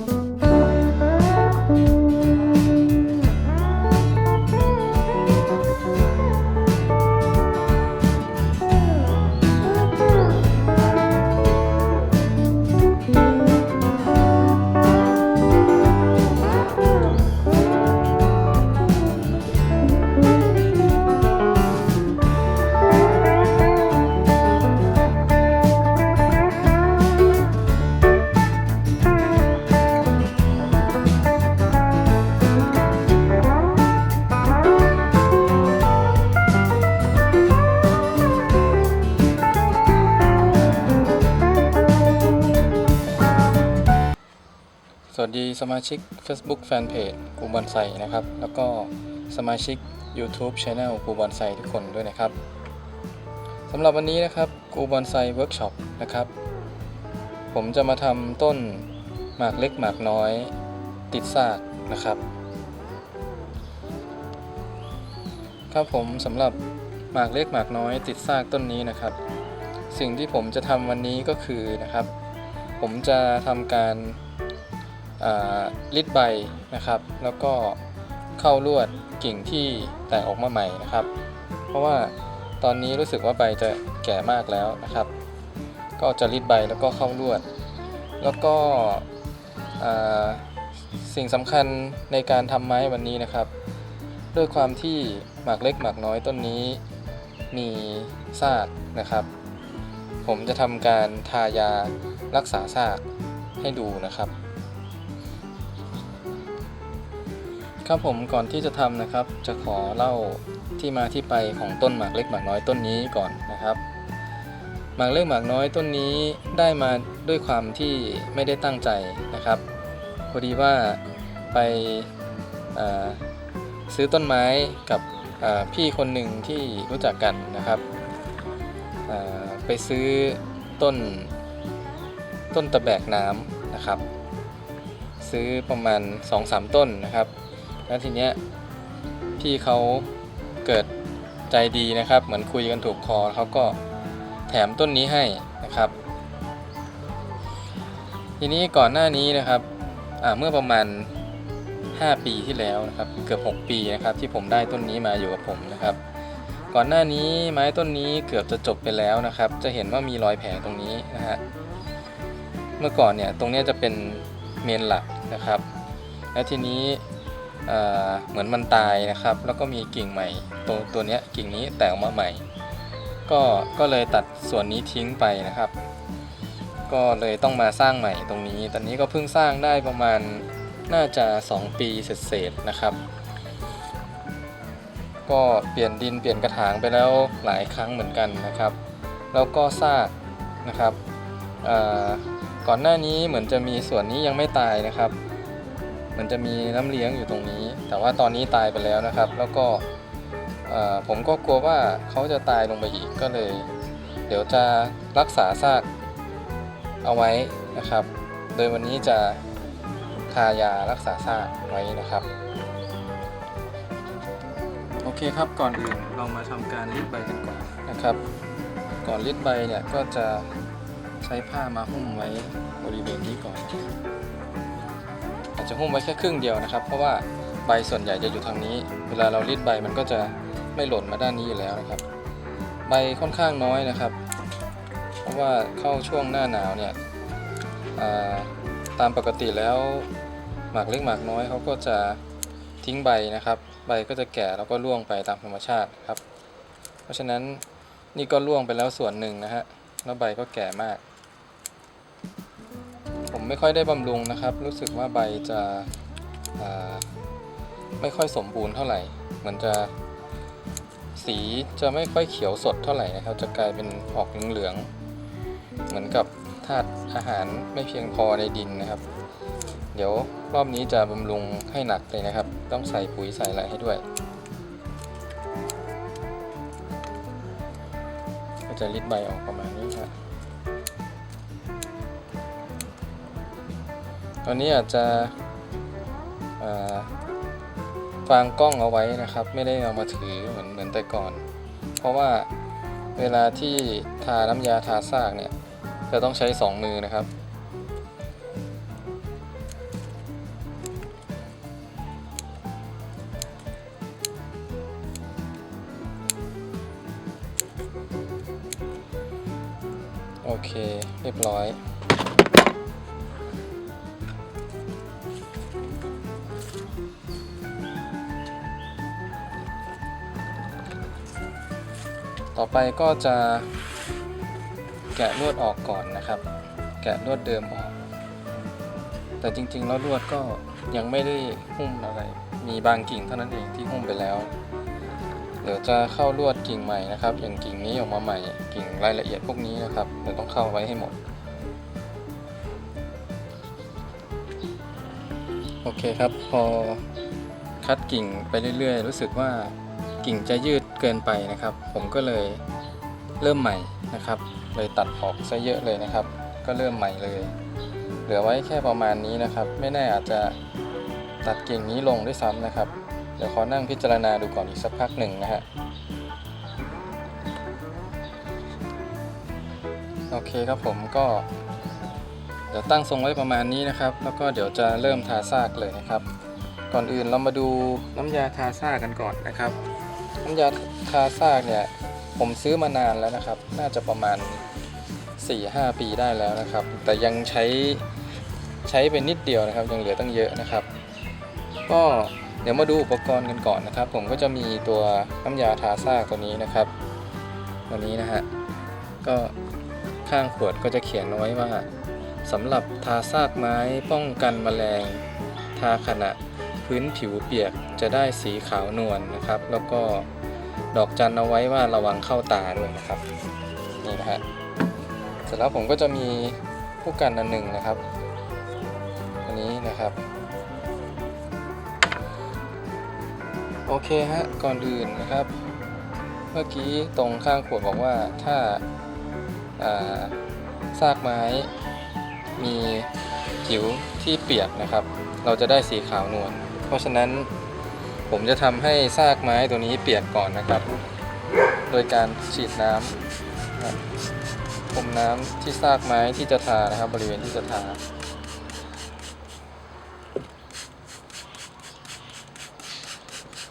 ส สมาชิก Facebook Fanpage กูบอนไซนะครับ แล้วก็สมาชิก YouTube Channel กูบอนไซทุกคนด้วยนะครับสำหรับวันนี้นะครับกูบอนไซเวิร์กช็อปนะครับ ผมจะมาทำต้นหมากเล็กหมากน้อยติดซากนะครับ ครับผมสำหรับหมากเล็กหมากน้อยติดซากต้นนี้นะครับ สิ่งที่ผมจะทำวันนี้ก็คือนะครับ ผมจะทำการ ลิดใบนะครับ แล้วก็เข้าลวดกิ่งที่แตกออกมาใหม่นะครับ เพราะว่าตอนนี้รู้สึกว่าใบจะแก่มากแล้วนะครับ ก็จะลิดใบแล้วก็เข้าลวด แล้วก็สิ่งสำคัญในการทำไม้วันนี้นะครับ ด้วยความที่หมากเล็กหมากน้อยต้นนี้มีซากนะครับ ผมจะทำการทายารักษาซากให้ดูนะครับ ครับผมก่อนที่จะทำนะครับ จะขอเล่าที่มาที่ไปของต้นหมากเล็กหมากน้อยต้นนี้ก่อนนะครับ หมากเล็กหมากน้อยต้นนี้ได้มาด้วยความที่ไม่ได้ตั้งใจนะครับพอดีว่าไปซื้อต้นไม้กับพี่คนหนึ่งที่รู้จักกันนะครับไปซื้อต้นต้นตะแบกน้ำนะครับ ซื้อประมาณ 2-3 ต้นนะครับ แล้วทีเนี้ยพี่เขาเกิดใจดีนะครับ เหมือนคุยกันถูกคอเขาก็แถมต้นนี้ให้นะครับ ทีนี้ก่อนหน้านี้นะครับเมื่อประมาณ 5 ปีที่แล้วนะครับ เกือบ 6 ปีนะครับ ที่ผมได้ต้นนี้มาอยู่กับผมนะครับ ก่อนหน้านี้ไม้ต้นนี้เกือบจะจบไปแล้วนะครับ จะเห็นว่ามีรอยแผลตรงนี้นะฮะเมื่อก่อนเนี่ยตรงนี้จะเป็นเมนหลักนะครับ และทีนี้ เหมือนมันตายนะครับ แล้วก็มีกิ่งใหม่ตัวตัวนี้กิ่งนี้แตกออกมาใหม่ ก็ก็เลยตัดส่วนนี้ทิ้งไปนะครับ ก็เลยต้องมาสร้างใหม่ตรงนี้ ตอนนี้ก็เพิ่งสร้างได้ประมาณน่าจะ 2 ปีเศษๆนะครับ ก็เปลี่ยนดินเปลี่ยนกระถางไปแล้วหลายครั้งเหมือนกันนะครับ แล้วก็ซากนะครับก่อนหน้านี้เหมือนจะมีส่วนนี้ยังไม่ตายนะครับ มันจะมีน้ำเลี้ยงอยู่ตรงนี้ แต่ว่าตอนนี้ตายไปแล้วนะครับ แล้วก็ผมก็กลัวว่าเขาจะตายลงไปอีกก็เลย เดี๋ยวจะรักษาซากเอาไว้นะครับ โดยวันนี้จะทายารักษาซากไว้นะครับ โอเคครับก่อนอื่นเรามาทำการรีดใบกันก่อนนะครับ ก่อนรีดใบเนี่ยก็จะใช้ผ้ามาหุ้มไว้บริเวณนี้ก่อน จะหุ้มไว้แค่ครึ่งเดียวนะครับ เพราะว่าใบส่วนใหญ่จะอยู่ทางนี้ เวลาเรารีดใบมันก็จะไม่หล่นมาด้านนี้อยู่แล้วนะครับ ใบค่อนข้างน้อยนะครับ เพราะว่าเข้าช่วงหน้าหนาวเนี่ยตามปกติแล้วหมากเล็กหมากน้อยเขาก็จะทิ้งใบนะครับ ใบก็จะแก่แล้วก็ร่วงไปตามธรรมชาติครับ เพราะฉะนั้นนี่ก็ร่วงไปแล้วส่วนหนึ่งนะฮะแล้วใบก็แก่มาก ผมไม่ค่อยได้บำรุงนะครับ รู้สึกว่าใบจะไม่ค่อยสมบูรณ์เท่าไหร่มันจะสีจะไม่ค่อยเขียวสดเท่าไหร่นะครับ จะกลายเป็นออกเหลืองๆเหมือนกับธาตุอาหารไม่เพียงพอในดินนะครับ เดี๋ยวรอบนี้จะบำรุงให้หนักเลยนะครับ ต้องใส่ปุ๋ยใส่อะไรให้ด้วย ก็จะริดใบออกประมาณนี้ ตอนนี้อาจจะฟางกล้องเอาไว้นะครับ ไม่ได้เอามาถือเหมือนเหมือนแต่ก่อน เพราะว่าเวลาที่ทาน้ำยาทาซากเนี่ยจะต้องใช้สองมือนะครับ โอเค เรียบร้อย ต่อไปก็จะแกะลวดออกก่อนนะครับ แกะลวดเดิมออก แต่จริงๆแล้วลวดก็ยังไม่ได้หุ้มอะไร มีบางกิ่งเท่านั้นเองที่หุ้มไปแล้ว เดี๋ยวจะเข้าลวดกิ่งใหม่นะครับ อย่างกิ่งนี้ออกมาใหม่ กิ่งรายละเอียดพวกนี้นะครับเดี๋ยวต้องเข้าไว้ให้หมด โอเคครับพอคัดกิ่งไปเรื่อยๆ รู้สึกว่า กิ่งจะยืดเกินไปนะครับ ผมก็เลยเริ่มใหม่นะครับ เลยตัดออกซะเยอะเลยนะครับ ก็เริ่มใหม่เลย เหลือไว้แค่ประมาณนี้นะครับ ไม่แน่อาจจะตัดกิ่งนี้ลงด้วยซ้ำนะครับ เดี๋ยวขอนั่งพิจารณาดูก่อนอีกสักพักหนึ่งนะฮะโอเคครับผมก็เดี๋ยวตั้งทรงไว้ประมาณนี้นะครับ แล้วก็เดี๋ยวจะเริ่มทาซากเลยนะครับ ก่อนอื่นเรามาดูน้ำยาทาซากกันก่อนนะครับ น้ำยาทาซากเนี่ยผมซื้อมานานแล้วนะครับ น่าจะประมาณ 4-5 ปีได้แล้วนะครับ แต่ยังใช้ใช้เป็นนิดเดียวนะครับ ยังเหลือตั้งเยอะนะครับ ก็เดี๋ยวมาดูอุปกรณ์กันก่อนนะครับ ผมก็จะมีตัวน้ำยาทาซากตัวนี้นะครับ ตัวนี้นะฮะก็ข้างขวดก็จะเขียนเอาไว้ว่าสำหรับทาซากไม้ป้องกันแมลง ทาขณะพื้นผิวเปียกจะได้สีขาวนวลนะครับ แล้วก็ ดอกจันเอาไว้ว่าระวังเข้าตาด้วยนะครับนี่นะฮะเสร็จแล้วผมก็จะมีผู้กันอันหนึ่งนะครับอันนี้นะครับโอเคฮะก่อนอื่นนะครับ เมื่อกี้ตรงข้างขวดบอกว่าถ้าอ่าซากไม้มีผิวที่เปียกนะครับ เราจะได้สีขาวนวลเพราะฉะนั้น ผมจะทำให้ซากไม้ตัวนี้เปียกก่อนนะครับ โดยการฉีดน้ำนะพรมน้ำที่ซากไม้ที่จะทานะครับ บริเวณที่จะทา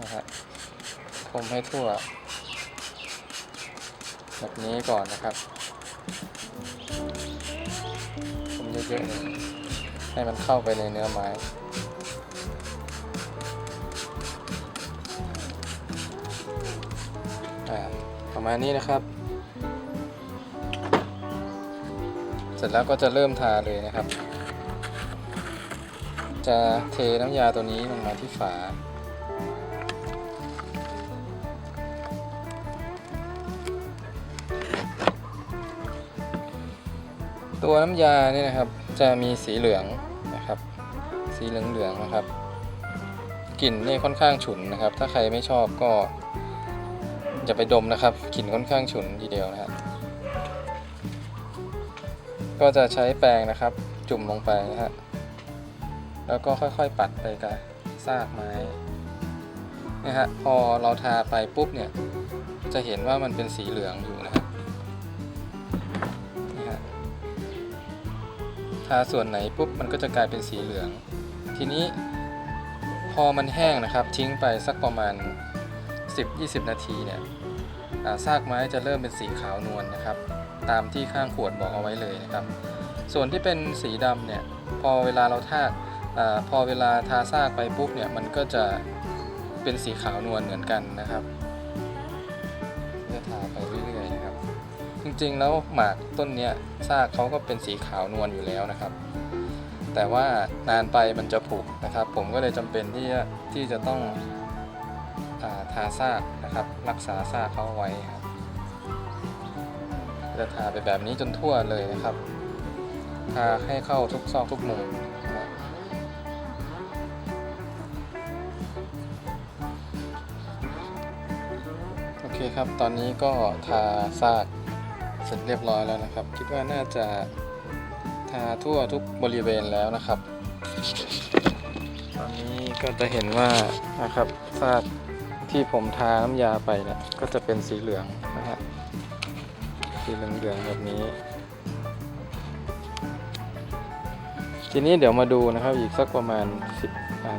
นะฮะพรมให้ทั่ว แบบนี้ก่อนนะครับพรมเยอะๆให้มันเข้าไปในเนื้อไม้ ประมาณนี้นะครับ เสร็จแล้วก็จะเริ่มทาเลยนะครับ จะเทน้ำยาตัวนี้ลงมาที่ฝาตัวน้ำยาเนี่ยนะครับจะมีสีเหลืองนะครับ สีเหลืองเหลืองๆนะครับกลิ่นนี่ค่อนข้างฉุนนะครับ ถ้าใครไม่ชอบก็ อย่าไปดมนะครับกลิ่นค่อนข้างฉุนทีเดียวนะครับก็จะใช้แปรงนะครับ จุ่มลงไปนะฮะแล้วก็ค่อยๆปัดไปกับซากไม้นะฮะพอเราทาไปปุ๊บเนี่ย จะเห็นว่ามันเป็นสีเหลืองอยู่นะฮะนี่ฮะทาส่วนไหนปุ๊บมันก็จะกลายเป็นสีเหลือง ทีนี้พอมันแห้งนะครับ ทิ้งไปสักประมาณ 10-20 นาทีเนี่ย ซากไม้จะเริ่มเป็นสีขาวนวลนะครับ ตามที่ข้างขวดบอกเอาไว้เลยนะครับ ส่วนที่เป็นสีดำเนี่ยพอเวลาเราทาอพอเวลาทาซากไปปุ๊บเนี่ยมันก็จะเป็นสีขาวนวลเหมือนกันนะครับจะทาไปเรื่อยๆนะครับ จริงๆแล้วหมากต้นเนี้ยซากเขาก็เป็นสีขาวนวลอยู่แล้วนะครับ แต่ว่านานไปมันจะผุนะครับ ผมก็เลยจำเป็นที่จะที่จะต้องอาทาซาก ครับรักษาซากเขาไว้ครับจะทาไปแบบนี้จนทั่วเลยนะครับทาให้เข้าทุกซอกทุกมุมนะครับโอเคครับ ตอนนี้ก็ทาซากเสร็จเรียบร้อยแล้วนะครับ คิดว่าน่าจะทาทั่วทุกบริเวณแล้วนะครับ ตอนนี้ก็จะเห็นว่านะครับซาก ที่ผมทาน้ำยาไปเนี่ยก็จะเป็นสีเหลืองนะฮะสีเหลืองๆแบบนี้ ทีนี้เดี๋ยวมาดูนะครับอีกสักประมาณ 10อ่า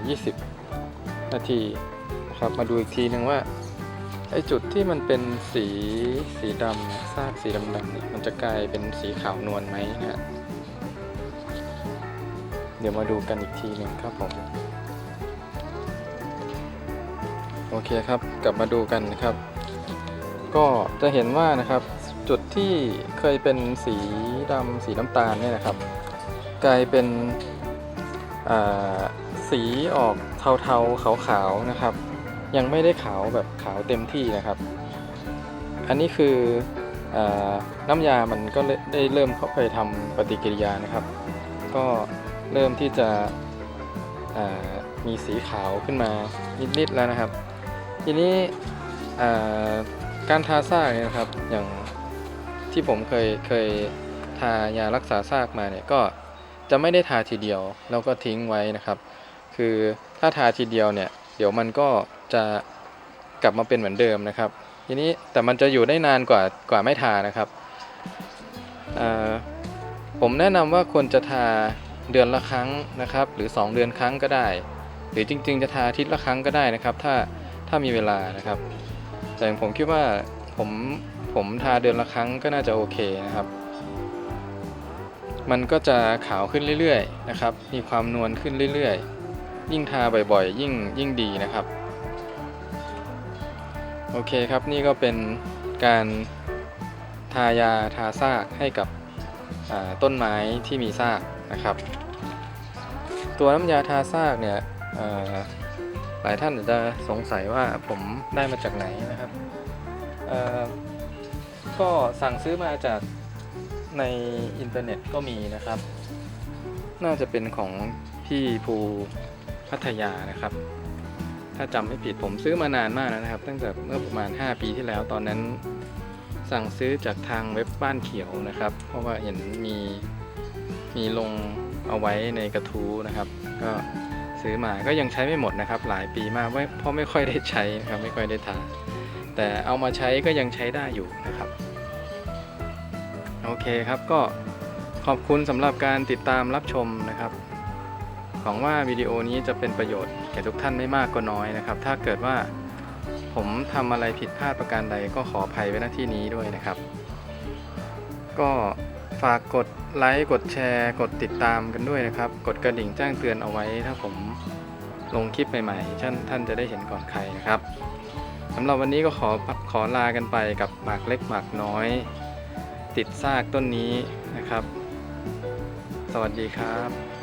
20 นาทีครับมาดูอีกทีหนึ่งว่าไอจุดที่มันเป็นสีสีดำซากสีดำๆเนี่ยมันจะกลายเป็นสีขาวนวลไหมนะฮะเดี๋ยวมาดูกันอีกทีหนึ่งครับผม โอเคครับกลับมาดูกันนะครับ ก็จะเห็นว่านะครับจุดที่เคยเป็นสีดำสีน้ำตาลเนี่ยนะครับ กลายเป็นสีออกเทาๆขาวๆนะครับ ยังไม่ได้ขาวแบบขาวเต็มที่นะครับ อันนี้คืออน้ำยามันก็ได้เริ่มเข้าไปทำปฏิกิริยานะครับ ก็เริ่มที่จะมีสีขาวขึ้นมานิดๆแล้วนะครับ ทีนี้การทาซากเนี่ยนะครับอย่างที่ผมเคยเคยทายารักษาซากมาเนี่ยก็จะไม่ได้ทาทีเดียวแล้วก็ทิ้งไว้นะครับ คือถ้าทาทีเดียวเนี่ยเดี๋ยวมันก็จะกลับมาเป็นเหมือนเดิมนะครับ ทีนี้แต่มันจะอยู่ได้นานกว่ากว่าไม่ทานะครับผมแนะนำว่าควรจะทาเดือนละครั้งนะครับ หรือ 2 เดือนครั้งก็ได้ หรือจริง ๆ จะทาอาทิตย์ละครั้งก็ได้นะครับ ถ้า ถ้ามีเวลานะครับ แต่อย่างผมคิดว่าผมผมทาเดือนละครั้งก็น่าจะโอเคนะครับ มันก็จะขาวขึ้นเรื่อยๆนะครับ มีความนวลขึ้นเรื่อยๆ ยิ่งทาบ่อยๆ ยิ่งยิ่งดีนะครับ โอเคครับนี่ก็เป็นการทายาทาซากให้กับต้นไม้ที่มีซากนะครับ ตัวน้ำยาทาซากเนี่ย หลายท่านอาจจะสงสัยว่าผมได้มาจากไหนนะครับก็สั่งซื้อมาจากในอินเทอร์เน็ตก็มีนะครับ น่าจะเป็นของพี่ภูพัทยานะครับ ถ้าจำไม่ผิดผมซื้อมานานมากแล้วนะครับ ตั้งแต่เมื่อประมาณ 5 ปีที่แล้วตอนนั้นสั่งซื้อจากทางเว็บบ้านเขียวนะครับ เพราะว่าเห็นมีมีลงเอาไว้ในกระทู้นะครับ ก็ ซื้อมาก็ยังใช้ไม่หมดนะครับ หลายปีมากเพราะไม่ค่อยได้ใช้ครับไม่ค่อยได้ทาแต่เอามาใช้ก็ยังใช้ได้อยู่นะครับ โอเคครับก็ขอบคุณสำหรับการติดตามรับชมนะครับหวังว่าวิดีโอนี้จะเป็นประโยชน์แก่ทุกท่านไม่มากก็น้อยนะครับ ถ้าเกิดว่าผมทำอะไรผิดพลาดประการใดก็ขออภัยไว้ณที่นี้ด้วยนะครับ ก็ ฝากกดไลค์กดแชร์ กดติดตามกันด้วยนะครับ กดกระดิ่งแจ้งเตือนเอาไว้ ถ้าผมลงคลิปใหม่ๆท่านท่านจะได้เห็นก่อนใครนะครับสำหรับวันนี้ก็ขอขอลากันไปกับหมากเล็กหมากน้อย ติดซากต้นนี้นะครับ สวัสดีครับ